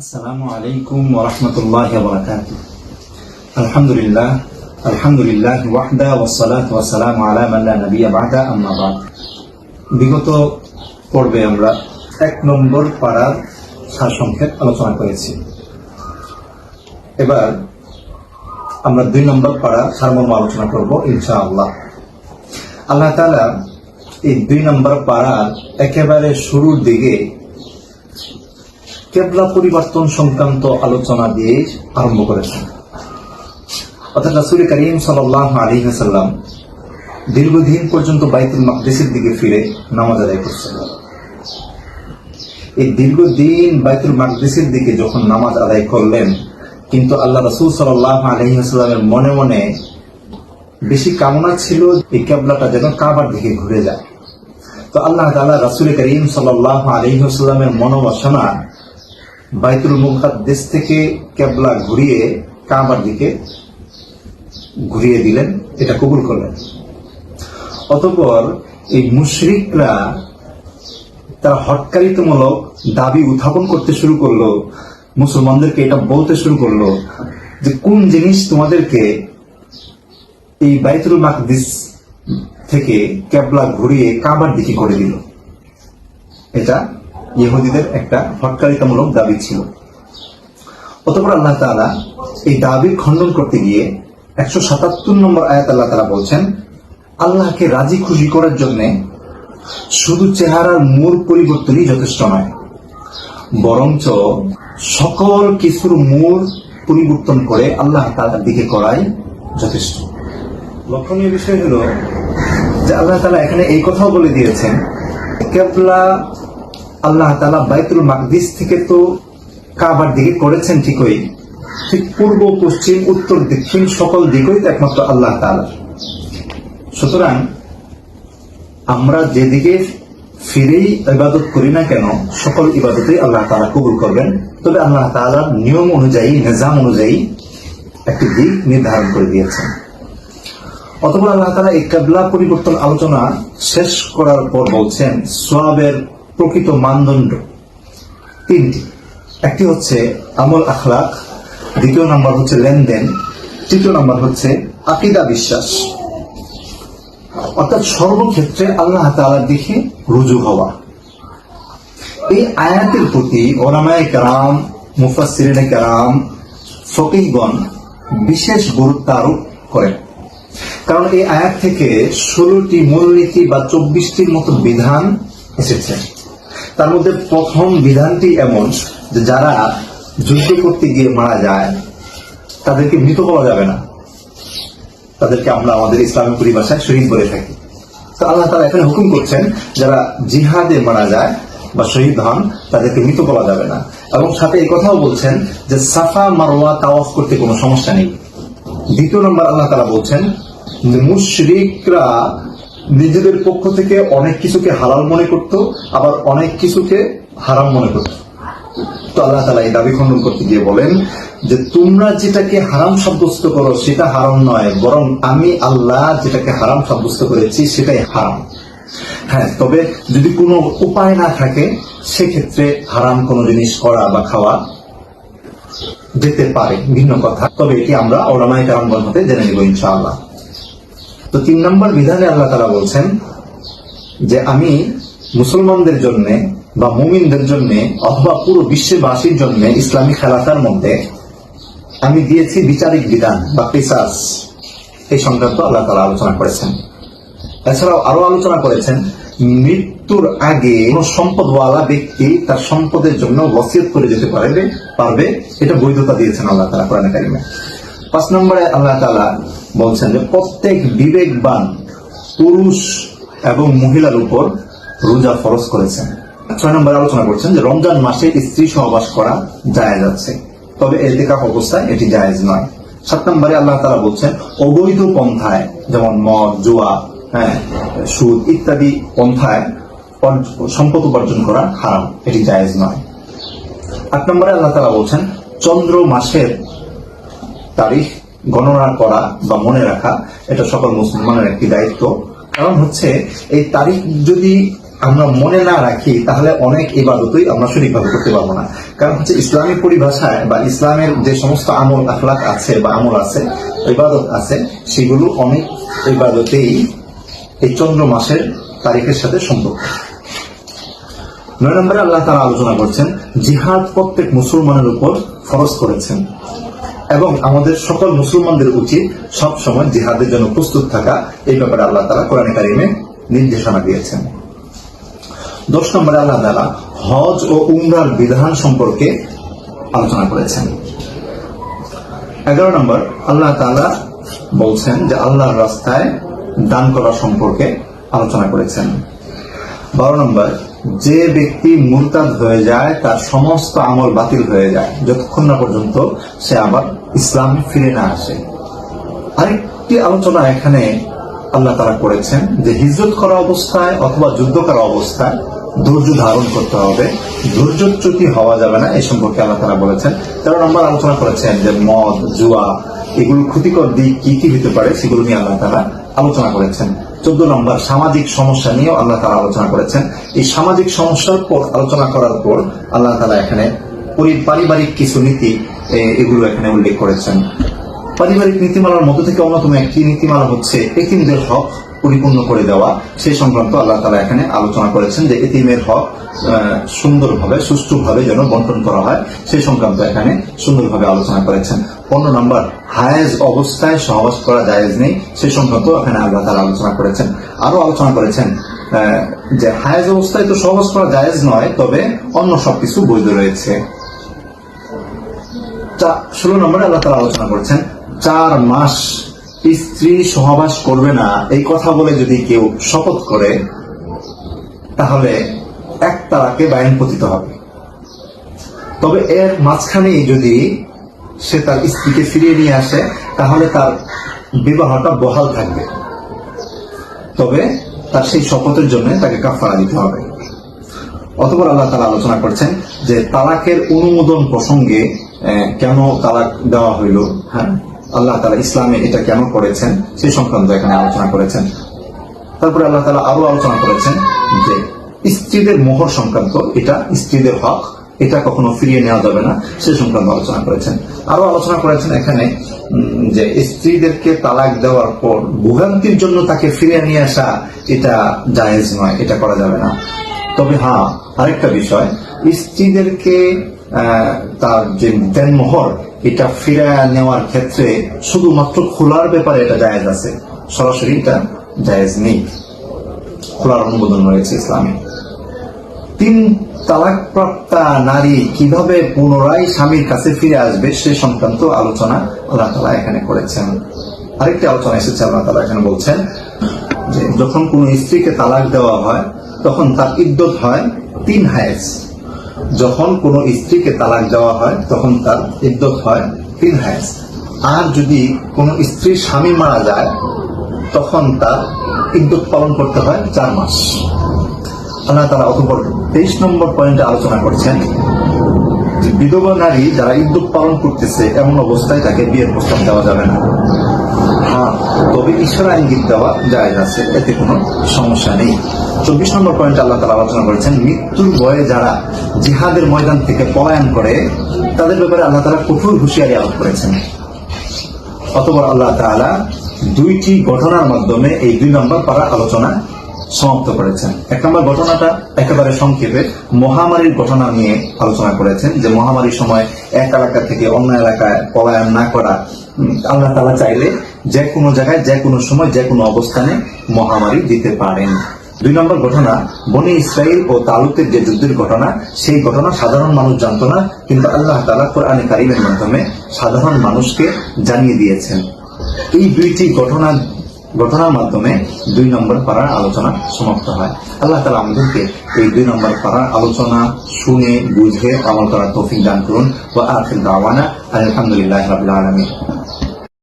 আসসালামু আলাইকুম ওরহমতুল্লাহ বরকাত আলহামদুলিল্লাহ আলহামদুলিল্লাহ, ওয়াহদা ওসালাত ওয়াসালাম আলাম আল্লাহ নবী বাহদা আম্মাবাদ বিগত পর্বে আমরা এক নম্বর পাড়ার সারসংক্ষেপ আলোচনা করেছি। এবার আমরা দুই নম্বর পাড়া সারমর্ম আলোচনা করব ইনশা আল্লাহ আল্লাহ তালা এই দুই নম্বর পাড়ার একেবারে শুরুর দিকে কেবলা পরিবর্তন সংক্রান্ত আলোচনা দিয়ে আরম্ভ করেছেন। অর্থাৎ রাসুল করিম সাল্লাহ আলী হাসাল্লাম দীর্ঘদিন পর্যন্ত বাইতুল মাকদেসের দিকে ফিরে নামাজ আদায় করছেন। এই দীর্ঘদিন বাইতুল মাকদেসের দিকে যখন নামাজ আদায় করলেন, কিন্তু আল্লাহ রসুল সাল্লাহ হাসাল্লামের মনে মনে বেশি কামনা ছিল এই কেবলাটা যেন কাবার দিকে ঘুরে যায়। তো আল্লাহ তাআলা রাসুল করিম সাল্লাহ হাসাল্লামের মনোবাসনা বাইতুল মুকাদ্দেস থেকে কেবলা ঘুরিয়ে কাবার দিকে ঘুরিয়ে দিলেন, এটা কবুল করলেন। অতঃপর এই মুশরিকরা তারা হটকারিতামূলক দাবি উত্থাপন করতে শুরু করল, মুসলমানদেরকে এটা বলতে শুরু করল যে, কোন জিনিস তোমাদেরকে এই বাইতুল মাকদিস থেকে কেবলা ঘুরিয়ে কাবার দিকে করে দিল? এটা ইহুদিদের একটা হটকারিতামূলক দাবি ছিল। অতপর আল্লাহ তাআলা এই দাবির খণ্ডন করতে গিয়ে একশো সাতাত্তর নম্বর আয়াত আল্লাহ তাআলা বলছেন, আল্লাহকে রাজি খুশি করার জন্য শুধু চেহারার মূল পরিবর্তনই যথেষ্ট নয়, বরঞ্চ সকল কিছুর মূল পরিবর্তন করে আল্লাহ তাআলার দিকে করাই যথেষ্ট। লক্ষণীয় বিষয় হলো যে আল্লাহ তালা এখানে এই কথাও বলে দিয়েছেন, কেবলা আল্লাহ তালা বাইতুল মাকদিস থেকে তো কাবার দিকে করেছেন ঠিকই। ঠিক পূর্ব, পশ্চিম, উত্তর, দক্ষিণ সকল দিকই তো একমাত্র আল্লাহ তালা সুতরাং আমরা যেদিকে ফিরেই ইবাদত করি না কেন, সকল ইবাদতেই আল্লাহ তালা কবুল করবেন। তবে আল্লাহ তালার নিয়ম অনুযায়ী, নিজাম অনুযায়ী একটি দিক নির্ধারণ করে দিয়েছেন। অথবা আল্লাহ তালা এই কাবলা পরিবর্তন আলোচনা শেষ করার পর বলছেন, সোয়াবের প্রকৃত মানদণ্ড। তিনটি। একটি হচ্ছে আমল আখলাক, দ্বিতীয় নাম্বার হচ্ছে লেনদেন, তৃতীয় নাম্বার হচ্ছে আকিদা বিশ্বাস। অর্থাৎ সর্বক্ষেত্রে আল্লাহ তাআলার দিকে রুজু হওয়া। এই আয়াতের প্রতি ওলামায় কারাম মুফাসিরিনে কারাম, ফকিহগণ বিশেষ গুরুত্ব আরোপ করেন। কারণ এই আয়াত থেকে ষোলোটি মূলনীতি বা চব্বিশটির মতো বিধান এসেছে। তার মধ্যে প্রথম বিধানটি এমন যে যারা যুদ্ধ করতে গিয়ে মারা যায়, তাদেরকে মৃত বলা যাবে না। তাদেরকে আমরা আমাদের ইসলামিক পরিভাষায় শহীদ বলে থাকি। তো আল্লাহ তালা এখানে হুকুম করছেন, যারা জিহাদে মারা যায় বা শহীদ হন, তাদেরকে মৃত বলা যাবে না। এবং সাথে এই কথাও বলছেন যে সাফা মারোয়া তাওয়াফ করতে কোনো সমস্যা নেই। দ্বিতীয় নম্বর আল্লাহ তালা বলছেন মুশরিকরা নিজেদের পক্ষ থেকে অনেক কিছুকে হালাল মনে করত, আবার অনেক কিছুকে হারাম মনে করত। তো আল্লাহ তালা এই দাবি খণ্ডন করতে গিয়ে বলেন যে, তোমরা যেটাকে হারাম সাব্যস্ত করো, সেটা হারাম নয়, বরং আমি আল্লাহ যেটাকে হারাম সাব্যস্ত করেছি, সেটাই হারাম। হ্যাঁ তবে যদি কোনো উপায় না থাকে, সেক্ষেত্রে হারাম কোনো জিনিস করা বা খাওয়া যেতে পারে, ভিন্ন কথা। তবে এটি আমরা ওলামাই কারণগণ হতে জেনে নিব ইনশাআল্লাহ। তো তিন নম্বর বিধানে আল্লাহ তারা বলছেন যে আমি মুসলমানদের জন্য বা মুমিনদের জন্য অথবা পুরো বিশ্ববাসীর জন্য ইসলামী খেলাফার মধ্যে আমি দিয়েছি বিচারিক বিধান বা পেশাস এই সংক্রান্ত আল্লাহ তালা আলোচনা করেছেন। এছাড়াও আরও আলোচনা করেছেন, মৃত্যুর আগে কোন সম্পদওয়ালা ব্যক্তি তার সম্পদের জন্য ওসিয়ত করে যেতে পারবে পারবে, এটা বৈধতা দিয়েছেন আল্লাহ তালা কোরআন কারিমে। পাঁচ নম্বরে আল্লাহ তালা বলছেন যে প্রত্যেক বিবেকবান পুরুষ এবং মহিলার উপর রোজা ফরজ করেছেন। ছয় নম্বরে আলোচনা করছেন যে রমজান মাসে স্ত্রী সহবাস করা জায়েজ আছে। তবে এতেকাফ অবস্থায় এটি জায়েজ নয়। সাত নম্বরে আল্লাহ তালা বলছেন, অবৈধ পন্থায়, যেমন মদ, জুয়া হ্যাঁ সুদ ইত্যাদি পন্থায় সম্পদ উপার্জন করা হারাম, এটি জায়েজ নয়। আট নম্বরে আল্লাহ তালা বলছেন, চন্দ্র মাসের তারিখ গণনা করা বা মনে রাখা, এটা সকল মুসলমানের একটি দায়িত্ব। কারণ হচ্ছে, এই তারিখ যদি আমরা মনে না রাখি, তাহলে অনেক ইবাদতই আমরা সঠিকভাবে করতে পারব না। কারণ হচ্ছে, ইসলামী পরিভাষায় বা ইসলামের যে সমস্ত আমল আখলাক আছে বা আমল আছে, ইবাদত আছে, সেগুলো অনেক ইবাদতেই এই চন্দ্র মাসের তারিখের সাথে সম্পর্ক। নয় নম্বরে আল্লাহ তারা আলোচনা করছেন, জিহাদ প্রত্যেক মুসলমানের উপর ফরজ করেছেন। এবং আমাদের সকল মুসলমানদের উচিত সব সময় জিহাদের জন্য প্রস্তুত থাকা। এই ব্যাপারে আল্লাহ তালা কোরআন কারিমে নির্দেশনা দিয়েছেন। দশ নম্বরে আল্লাহ তালা হজ ও উমরার বিধান সম্পর্কে আলোচনা করেছেন। এগারো নম্বর, আল্লাহ তালা বলছেন যে আল্লাহর রাস্তায় দান করা সম্পর্কে আলোচনা করেছেন। বারো নম্বর যে ব্যক্তি মুরতাদ হয়ে যায়, তার সমস্ত আমল বাতিল হয়ে যায়। যতক্ষণ না পর্যন্ত সে আবার ইসলামে ফিরে না আসে। আরেকটি আলোচনা এখানে আল্লাহ তারা করেছেন যে হিজরত করা অবস্থায় অথবা যুদ্ধ করা অবস্থায় ধৈর্য ধারণ করতে হবে। ধৈর্যচ্যুতি হওয়া যাবে না এই সম্পর্কে আল্লাহ তারা বলেছেন। তেরো নম্বর আলোচনা করেছেন যে মদ, জুয়া, এগুলো ক্ষতিকর দিক কি কি হতে পারে, সেগুলো নিয়ে আল্লাহ তারা আলোচনা করেছেন। চোদ্দ নম্বর, সামাজিক সমস্যা নিয়েও আল্লাহ তালা আলোচনা করেছেন। এই সামাজিক সমস্যার পর, আলোচনা করার পর আল্লাহ তালা এখানে পরি- পারিবারিক কিছু নীতি এগুলো এখানে উল্লেখ করেছেন। পারিবারিক নীতিমালার মধ্য থেকে অন্যতম একটি নীতিমালা হচ্ছে এতিমদের হক। পরিপূর্ণ করে দেওয়া, সেই সংক্রান্ত আল্লাহ তালা এখানে আলোচনা করেছেন যে এতিমের হক সুন্দরভাবে, সুষ্ঠুভাবে যেন বন্টন করা হয়, সেই সংক্রান্ত এখানে সুন্দরভাবে আলোচনা করেছেন। পনেরো নম্বর, হায়েজ অবস্থায় সহবাস করা জায়েজ নেই, সেই সংক্রান্ত এখানে আল্লাহ তালা আলোচনা করেছেন। আরও আলোচনা করেছেন যে হায়েজ অবস্থায় তো সহবাস করা জায়েজ নয়, তবে অন্য সবকিছু বৈধ রয়েছে। ষোলো নম্বরে আল্লাহ তালা আলোচনা করেছেন, চার মাস স্ত্রী সহবাস করবে না, এই কথা বলে যদি কেউ শপথ করে, তাহলে এক তারাকে বায়ন পতিত হবে। তবে এর মাঝখানেই যদি সে তার স্ত্রীকে ফিরিয়ে নিয়ে আসে, তাহলে তার বিবাহটা বহাল থাকবে। তবে তার সেই শপথের জন্য তাকে কাফারা দিতে হবে। অতপর আল্লাহ তালা আলোচনা করছেন যে তালাকের অনুমোদন প্রসঙ্গে কেন তালাক দেওয়া হইল? হ্যাঁ? আল্লাহ তালা ইসলামে এটা কেন করেছেন? সেই সংক্রান্ত এখানে আলোচনা করেছেন। তারপরে আল্লাহ তালা আরও আলোচনা করেছেন যে স্ত্রীদের মোহর সংক্রান্ত, এটা স্ত্রীদের হক, এটা কখনো ফিরিয়ে নেওয়া যাবে না, সে সংক্রান্ত আলোচনা করেছেন। আরও আলোচনা করেছেন এখানে যে স্ত্রীদেরকে তালাক দেওয়ার পর ভোগান্তির জন্য তাকে ফিরিয়ে নিয়ে আসা, এটা জায়েজ নয়, এটা করা যাবে না। তবে হ্যাঁ আরেকটা বিষয়, স্ত্রীদেরকে তার যে দেনমোহর, এটা ফিরে নেওয়ার ক্ষেত্রে শুধুমাত্র খোলার ব্যাপারে এটা জায়েজ আছে। সরাসরি এটা জায়েজ নেই। খোলার অনুমোদন রয়েছে ইসলামে। তিন তালাকপ্রাপ্তা নারী কীভাবে পুনরায় স্বামীর কাছে ফিরে আসবে সে সংক্রান্ত আলোচনা আল্লাহ তালা এখানে করেছেন। আরেকটি আলোচনা এসেছে আল্লাহ তালা এখানে বলছেন যে যখন কোন স্ত্রীকে তালাক দেওয়া হয়, তখন তার ইদ্যত হয় তিন হায়েস যখন কোন স্ত্রীকে তালাক দেওয়া হয়, তখন তার ইদ্যত হয় তিন হায়েস আর যদি কোন স্ত্রীর স্বামী মারা যায়, তখন তার ইদ্যত পালন করতে হয় চার মাস। আল্লাহ তারা অতপর তেইশ নম্বর পয়েন্টে আলোচনা করছেন বিধবা নারী যারা ইদ্যুৎ পালন করতেছে, এমন অবস্থায় তাকে বিয়ের প্রস্তাব দেওয়া যাবে না। তবে ইশারা ইঙ্গিত দেওয়া যায় আছে, এতে কোনো সমস্যা নেই। চব্বিশ নম্বর পয়েন্টে আল্লাহ তালা আলোচনা করেছেন, মৃত্যুর ভয়ে যারা জিহাদের ময়দান থেকে পলায়ন করে, তাদের ব্যাপারে আল্লাহ তালা কঠোর হুঁশিয়ারি আলোচ করেছেন। অতপর আল্লাহ তাআলা দুইটি ঘটনার মাধ্যমে এই দুই নম্বর পারা আলোচনা সমাপ্ত করেছেন। এক নম্বর ঘটনাটা একেবারে সংক্ষেপে মহামারীর ঘটনা নিয়ে আলোচনা করেছেন, যে মহামারীর সময় এক এলাকা থেকে অন্য এলাকায় পলায়ন না করা। আল্লাহ তালা চাইলে যে কোনো জায়গায়, যে কোনো সময়, যে কোনো অবস্থানে মহামারী দিতে পারেন। দুই নম্বর ঘটনা, বনি ইসরাইল ও তালুকের যে যুদ্ধের ঘটনা, সেই ঘটনা সাধারণ মানুষ জানতো না, কিন্তু আল্লাহ তালা কোরআনে কারিমের মাধ্যমে সাধারণ মানুষকে জানিয়ে দিয়েছেন। এই দুইটি ঘটনা, ঘটনার মাধ্যমে দুই নম্বর পাড়ার আলোচনা সমাপ্ত হয়। আল্লাহ তালা আমাদেরকে এই দুই নম্বর পাড়ার আলোচনা শুনে, বুঝে আমল করার তৌফিক দান করুন। ও আখির দাওয়ানা আলহামদুলিল্লাহ রাবিল আলমী